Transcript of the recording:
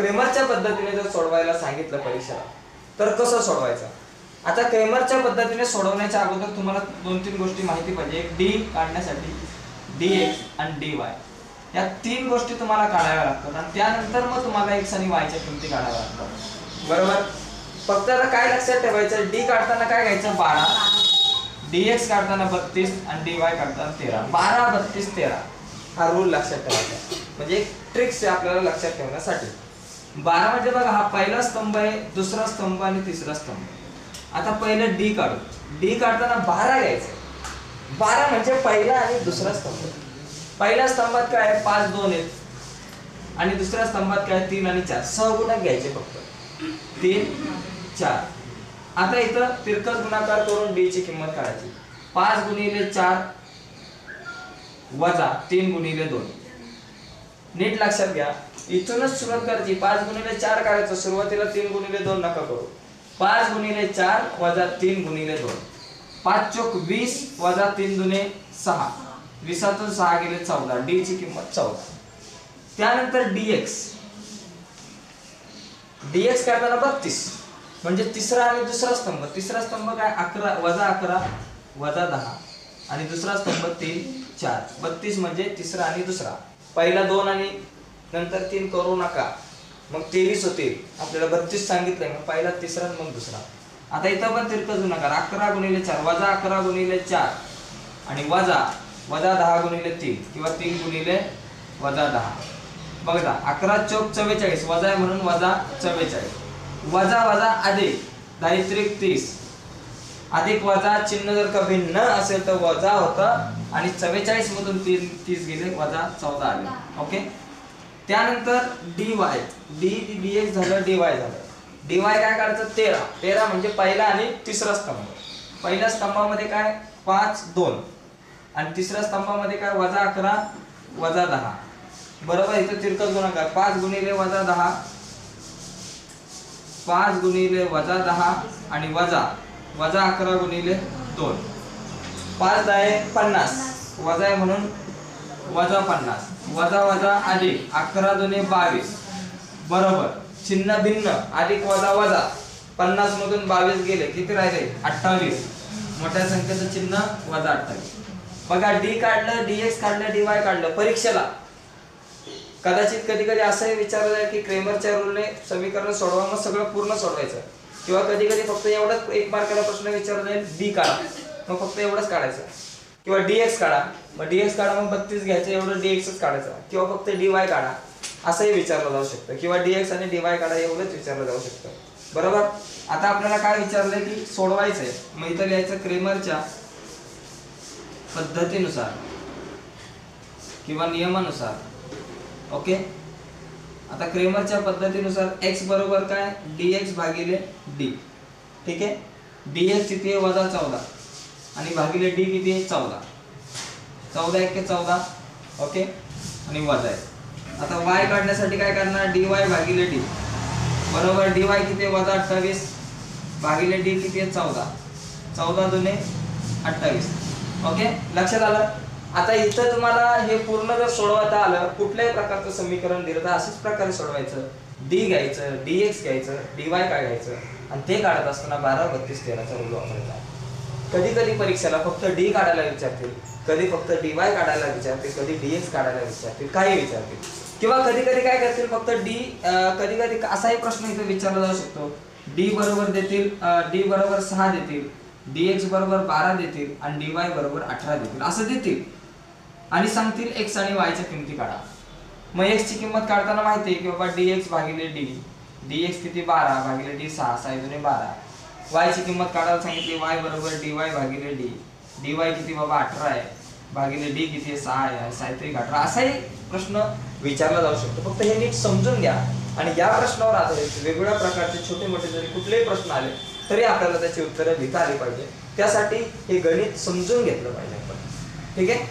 क्रेमरच्या पद्धतीने जर सोडवायला सांगितलं परीक्षेला तर कसं सोडवायचं? आता क्रेमरच्या पद्धतीने सोडवण्याच्या अगोदर तुम्हाला दोन तीन गोष्टी माहिती पाहिजे. एक डी काढण्यासाठी डी एक्स आणि डी वाय या तीन गोष्टी तुम्हाला काढाव्या लागतात आणि त्यानंतर मग तुम्हाला एक्स आणि वायच्या किमती काढाव्या लागतात. बरोबर? फक्त आता काय लक्षात ठेवायचं? डी काढताना काय घ्यायचं? बारा. डी एक्स काढताना बत्तीस आणि डी वाय काढताना तेरा. बारा बत्तीस तेरा. हा रूल लक्षात ठेवायचा. म्हणजे एक ट्रिक्स आपल्याला लक्षात ठेवण्यासाठी. बारा म्हणजे बघा हा पहिला स्तंभ आहे दुसरा स्तंभ आणि तिसरा स्तंभ. आता पहिलं डी काढू. डी काढताना बारा घ्यायचं. बारा म्हणजे पहिला आणि दुसरा स्तंभ. पहिल्या स्तंभात काय आहे? पाच दोन आहेत. आणि दुसऱ्या स्तंभात काय तीन आणि चार. सहगुणक घ्यायचे फक्त. तीन चार. आता इथं तिरकस गुणाकार करून डी ची किंमत काढायची. पाच गुणिले चार वजा तीन गुणिले दोन. नीट लक्षात घ्या. इथूनच सुरुवात करायची. पाच गुणिले चार काढायचं सुरुवातीला तीन गुणिले दोन नका करू. पाच गुणिले चार वजा तीन गुणिले दोन. पाच चोक वीस वजा तीन दुने सहा. विसातून सहा गेले चौदा. डी ची किंमत चौदा. त्यानंतर डीएक्स डीएक्स काढताना बत्तीस. म्हणजे तिसरा आणि दुसरा स्तंभ. तिसरा स्तंभ काय? अकरा वजा अकरा वजा दहा. आणि दुसरा स्तंभ तीन चार. बत्तीस म्हणजे तिसरा आणि दुसरा. पहिला दोन आणि नंतर तीन करू नका. मग तेवीस होतील आपल्याला बत्तीस सांगितलंय मग पहिला तिसरा मग दुसरा. आता इथं पण तिरकस गुणाकार अकरा गुणिले चार वजा अकरा गुणिले चार. आणि वजा वजा दहा गुणिले तीन किंवा तीन गुणिले वजा दहा. बघा अकरा चौक चव्वेचाळीस वजा आहे म्हणून वजा चव्वेचाळीस. वजा वजा अधिक दारित्रिक तीस. अधिक वजा चिन्ह जर का भिन्न असेल तर वजा होतं. आणि चव्वेचाळीस मधून तीन तीस गेले वजा चौदा आले. ओके? त्यानंतर D Y D D X झालं डी वाय झालं. डी वाय काय काढायचं तेरा. तेरा म्हणजे पहिला आणि तिसरा स्तंभ. पहिल्या स्तंभामध्ये काय? पाच दोन. आणि तिसऱ्या स्तंभामध्ये काय? वजा अकरा वजा दहा. बरोबर? इथं तिरकस गुणाकार पाच गुणिले वजा दहा. पाच गुणिले वजा दहा आणि वजा. वजा अकरा गुणिले दोन. पाच दहा आहे पन्नास. वजा आहे म्हणून वजा पन्नास. वजा वजा अधिक अकरा जुने बावीस. बरोबर. चिन्ह भिन्न. अधिक वजा वजा. पन्नास मधून बावीस गेले. किती राहिले? अठ्ठावीस. मोठ्या संख्येचं चिन्ह वजा अठ्ठावीस. बघा डी काढलं डीएक्स काढलं डीवाय काढलं. परीक्षेला. कदाचित कधी कधी असंही विचारलं जाईल की क्रेमरच्या रूलने समीकरण सोडवा मग सगळं पूर्ण सोडवायचं. किंवा कधी कधी फक्त एवढंच एक मार्काला प्रश्न विचारला जाईल डी काढा. मग फक्त एवढंच काढायचं. किंवा डीएक्स काढा. मग डीएक्स काढा मग बत्तीस घ्यायचं एवढं डीएक्सच काढायचं. किंवा फक्त डीवाय काढा. असंही विचारलं जाऊ शकतं. किंवा डीएक्स आणि डीवाय काढा एवढंच विचारलं जाऊ शकतं. बरोबर? आता आपल्याला काय विचारलंय की सोडवायचंय. मग इथं लिहायचं क्रेमरच्या पद्धतीनुसार किंवा नियमानुसार. ओके? आता क्रेमरच्या पद्धतीनुसार एक्स बरोबर काय? डीएक्स भागिले डी ठीक आहे? Dx किती वजा चौदा. आणि भागिले डी किती आहे? चौदा. चौदा एक चौदा. ओके? आणि वजा आहे. आता वाय काढण्यासाठी काय करणार? डी वाय भागिले डी. बरोबर? डी वाय किती आहे? वजा अठ्ठावीस. भागिले डी किती आहे? चौदा. चौदा दुने अठ्ठावीस. ओके? लक्षात आलं? आता इथं तुम्हाला हे पूर्ण जर सोडवता आलं कुठल्याही प्रकारचं समीकरण दिलं तर अशाच प्रकारे सोडवायचं. डी घ्यायचं डी एक्स घ्यायचं डी काय घ्यायचं आणि ते काढत असताना बारा बत्तीस तेराचा रूल वापरायचा. कधी कधी परीक्षेला फक्त डी काढायला विचारतील कधी फक्त डी वाय काढायला विचारतील कधी डीएक्स काढायला विचारतील काही विचारतील. किंवा कधी कधी काय करतील फक्त डी कधी कधी असाही प्रश्न इथे विचारला जाऊ शकतो. डी बरोबर देतील डी बरोबर सहा देतील डीएक्स बरोबर बारा देतील आणि डी वाय बरोबर अठरा देतील. असं देतील. आणि सांगतील एक्स आणि वायच्या किमती काढा. मग एक्सची किंमत काढताना माहिती आहे की बाबा डी एक्स भागिले डी डी एक्स किती बारा भागिले डी सहा सहा जुने बारा. वाय ची किंमत काढायला सांगितली वाय बरोबर डी वाय भागिले डी डी वाय किती बाबा अठरा आहे भागिले डी किती आहे सहा आहे साहित्रिक अठरा. असाही प्रश्न विचारला जाऊ शकतो. फक्त हे नीट समजून घ्या. आणि या प्रश्नावर आधारित वेगवेगळ्या प्रकारचे छोटे मोठे जरी कुठलेही प्रश्न आले तरी आपल्याला त्याची उत्तरं लिहिता आली पाहिजे. त्यासाठी हे गणित समजून घेतलं पाहिजे आपण. ठीक आहे?